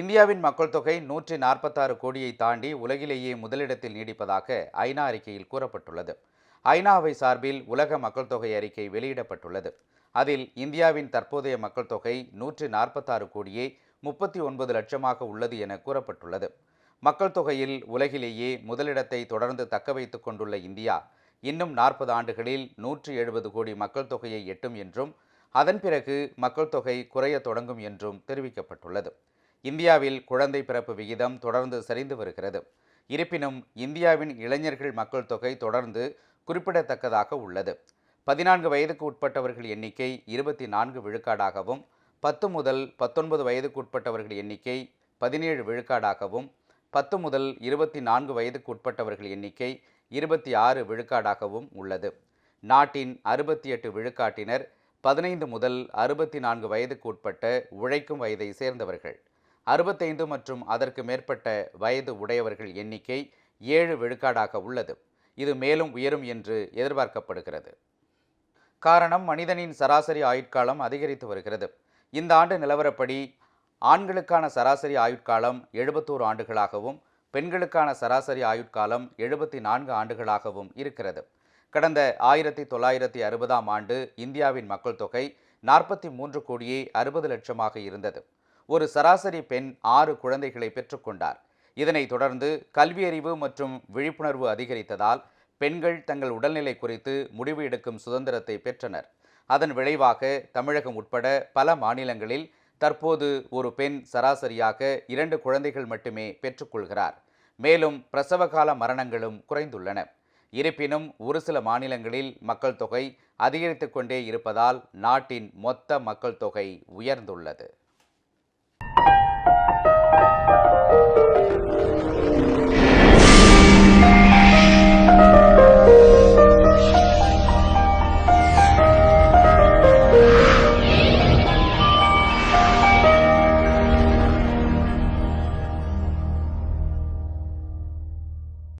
இந்தியாவின் மக்கள் தொகை நூற்றி நாற்பத்தாறு கோடியை தாண்டி உலகிலேயே முதலிடத்தில் நீடிப்பதாக ஐநா அறிக்கையில் கூறப்பட்டுள்ளது. ஐநாவை சார்பில் உலக மக்கள் தொகை அறிக்கை வெளியிடப்பட்டுள்ளது. அதில் இந்தியாவின் தற்போதைய மக்கள் தொகை நூற்றி நாற்பத்தாறு கோடியே முப்பத்தி ஒன்பது லட்சமாக உள்ளது என கூறப்பட்டுள்ளது. மக்கள் தொகையில் உலகிலேயே முதலிடத்தை தொடர்ந்து தக்க வைத்துக் கொண்டுள்ள இந்தியா இன்னும் நாற்பது ஆண்டுகளில் நூற்றி எழுபது கோடி மக்கள் தொகையை எட்டும் என்றும் அதன் பிறகு மக்கள் தொகை குறையத் தொடங்கும் என்றும் தெரிவிக்கப்பட்டுள்ளது. இந்தியாவில் குழந்தை பிறப்பு விகிதம் தொடர்ந்து சரிந்து வருகிறது. இருப்பினும் இந்தியாவின் இளைஞர்கள் மக்கள் தொகை தொடர்ந்து குறிப்பிடத்தக்கதாக உள்ளது. பதினான்கு வயதுக்கு உட்பட்டவர்கள் எண்ணிக்கை இருபத்தி நான்கு விழுக்காடாகவும் பத்து முதல் பத்தொன்பது வயதுக்கு உட்பட்டவர்கள் எண்ணிக்கை பதினேழு விழுக்காடாகவும் பத்து முதல் இருபத்தி நான்கு வயதுக்கு உட்பட்டவர்கள் எண்ணிக்கை இருபத்தி ஆறு விழுக்காடாகவும் உள்ளது. நாட்டின் அறுபத்தி எட்டு விழுக்காட்டினர் பதினைந்து முதல் அறுபத்தி நான்கு வயதுக்கு உட்பட்ட உழைக்கும் வயதை சேர்ந்தவர்கள். அறுபத்தைந்து மற்றும் அதற்கு மேற்பட்ட வயது உடையவர்கள் எண்ணிக்கை ஏழு விழுக்காடாக உள்ளது. இது மேலும் உயரும் என்று எதிர்பார்க்கப்படுகிறது. காரணம் மனிதனின் சராசரி ஆயுட்காலம் அதிகரித்து வருகிறது. இந்த ஆண்டு நிலவரப்படி ஆண்களுக்கான சராசரி ஆயுட்காலம் எழுபத்தோரு ஆண்டுகளாகவும் பெண்களுக்கான சராசரி ஆயுட்காலம் எழுபத்தி நான்கு ஆண்டுகளாகவும் இருக்கிறது. கடந்த ஆயிரத்தி தொள்ளாயிரத்தி அறுபதாம் ஆண்டு இந்தியாவின் மக்கள் தொகை நாற்பத்தி மூன்று கோடியே அறுபது லட்சமாக இருந்தது. ஒரு சராசரி பெண் ஆறு குழந்தைகளை பெற்றுக்கொண்டார். இதனைத் தொடர்ந்து கல்வியறிவு மற்றும் விழிப்புணர்வு அதிகரித்ததால் பெண்கள் தங்கள் உடல்நிலை குறித்து முடிவு எடுக்கும் சுதந்திரத்தை பெற்றனர். அதன் விளைவாக தமிழகம் உட்பட பல மாநிலங்களில் தற்போது ஒரு பெண் சராசரியாக இரண்டு குழந்தைகள் மட்டுமே பெற்றுக்கொள்கிறார். மேலும் பிரசவகால மரணங்களும் குறைந்துள்ளன. இருப்பினும் ஒரு சில மாநிலங்களில் மக்கள் தொகை அதிகரித்து கொண்டே இருப்பதால் நாட்டின் மொத்த மக்கள் தொகை உயர்ந்துள்ளது.